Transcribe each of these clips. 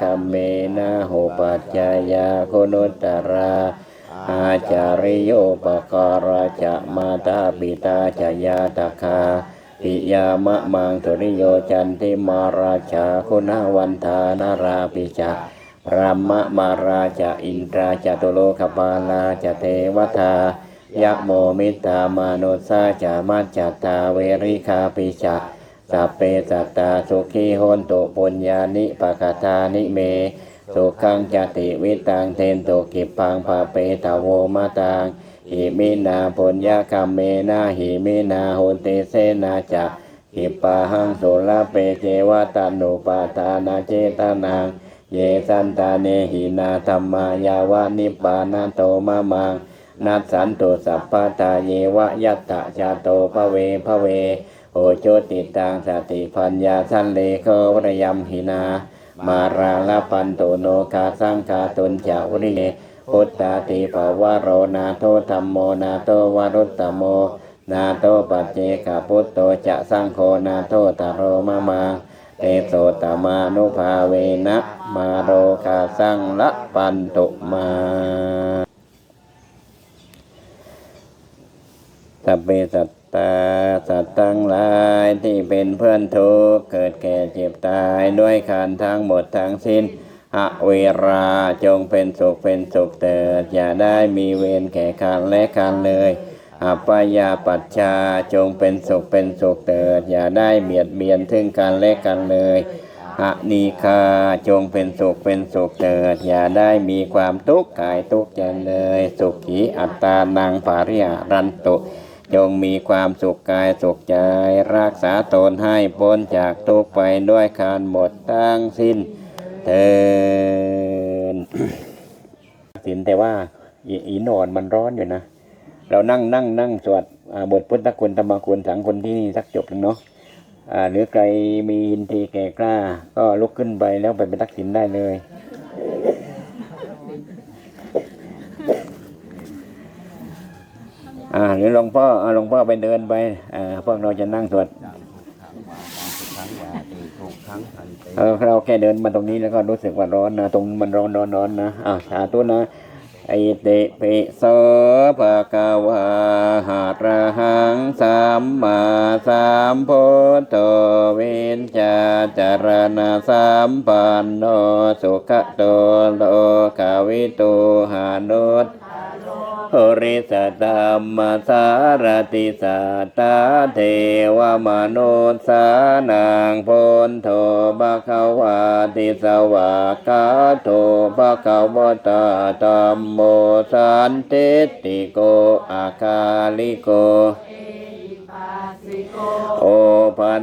คัมเมนะโหปัจจายาโคนุตตราอาจาริโยปการาจะมาตาปิตาจยาตคาปิยามะมังสุริโยจันติมาราชาคุณาวันทานาราปิจารหมมาราชาอินทราจตุโลกปาลาจเทวทายะโมมิตามนุสาจามัจจตาเวริคาปิจา สัพเปสัตตาสุขีโหนตุปุญญานิปกทานิเมสุขังจติวิตังเทนโตกิปังภาเปตาโวมาตังหิมินาปุญญาคัมเมนาหิมินาโหติเสนาจะหิปะหังโสลเปเจวะตานุปาทานาเจตานังเยสันตาเนหินาธรรมายาวานิปานาโตมะมังนัสสันตุสัพพะตาเยวะยัตตะชาโตภเวภเว โอโจติตังสติพัญญาสันเลโกวรยมหินา มาราลปันโตโนคาสังคาตุนจาวริเนพุทธาติภาวะโรนาโทธรรมโมนาโตวรุตตโม นาโตปัจเจกพุทโตจะสังโฆนาโตตโรมะมาเตโสตมานุภาเวนะมาโรคาสังละปันตุมาสัพเพสัต ตาสัตว์ทั้งหลายที่เป็นเพื่อนทุกข์เกิดแก่เจ็บตายด้วยการทั้งหมดทั้งสิ้นอเวราจงเป็นสุขเป็นสุขเถิด อย่าได้มีเวรแก่กันและกันเลยอัปยาปัจชาจงเป็นสุขเป็นสุขเถิด อย่าได้เบียดเบียนถึงกันและกันเลยอะนีคาจงเป็นสุขเป็นสุขเถิด อย่าได้มีความทุกข์กายทุกข์ใจเลย สุขีอัตตานังภาริยรันตุ จงมีความสุขกายสุขใจ รักษาตนให้พ้นจากทุกไปด้วยการหมดตั้งสิ้นเทินสินแต่ว่าอีนอนมันร้อนอยู่นะ เรานั่งนั่งนั่งสวดอ่าบทพุทธคุณธรรมคุณสังคุณที่นี่สักจบหนึ่งเนาะอ่าหรือใครมีอินทรีย์แก่กล้า ก็ลุกขึ้นไปแล้วไปเป็นทักษิณได้เลย อ่าหรือหลวงพ่ออหลวงพ่อไปเดินไปอ่าพวกเราจะนั่งสวดเออเราแค่เดินมาตรงนี้แล้วก็รู้สึกว่าร้อนนะตรงมันร้อนร้อนร้อนนะอ่าสาธุนะไอเตเปโสภะกาวาหาระหังสัมมาสัมพุทโธเวนจาจารณะสัมปันโนสุขโตโลกาวิตูหานุต ริสตรมมสารติสัตตาเทวมนุสสานังพุนโธภะคะวาติสวากาโตภะคะวตาธัมโมสันติติโกอาคาลิโกโอ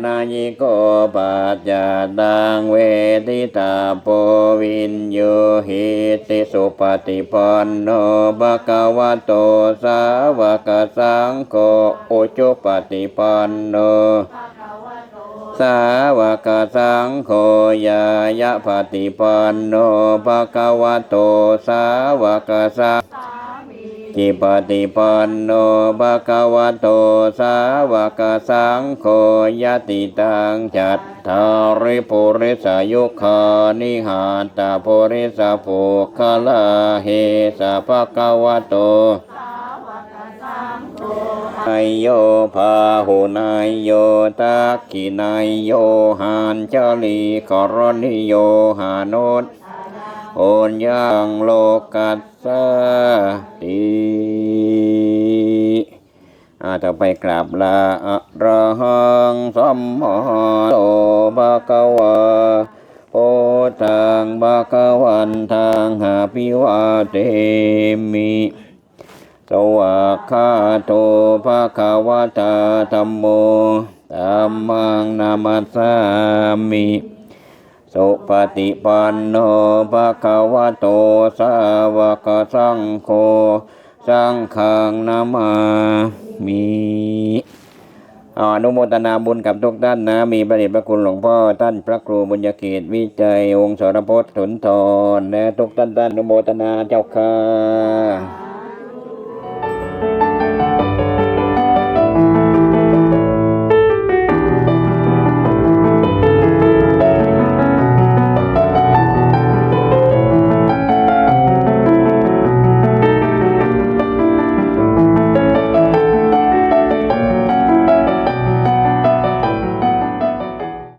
นายิโกปัจจาตังเวทิตาโปวินโยหิติสุปฏิปันโนภะคะวะโตสาวกสังโฆโอจุปฏิปันโนสาวกสังโฆยายะปฏิปันโนภะคะวะโตสาวกสัง จิปฏิปันโนภะคะวะโตสาวกสังโฆยติตังจัตตาริปุริสายุคานิหาตาปุริสาภูคลาเฮสะภะคะวะโตนายโยพาหุนายโยตักกินายโยหันจลีกรณิโยหาโนต โอนยังโลกัสสติอาต่อไปกราบลาอะระหังสัมมาโตภะคะวะโอตังภะคะวันทังหาปิวาเตมิสวากขาโตภะคะวะตาธัมโมธัมมังนามัสสามิ สุปฏิปันโนภะคะวะโตสาวกสังโฆสังฆังนามามิอ่าอนุโมทนาบุญกับทุกท่านนะ มีพระเดชพระคุณหลวงพ่อท่านพระครูบุญญเกตวิจัยองค์สรพจน์สุนทรและทุกท่านท่านอนุโมทนาเจ้าค่ะ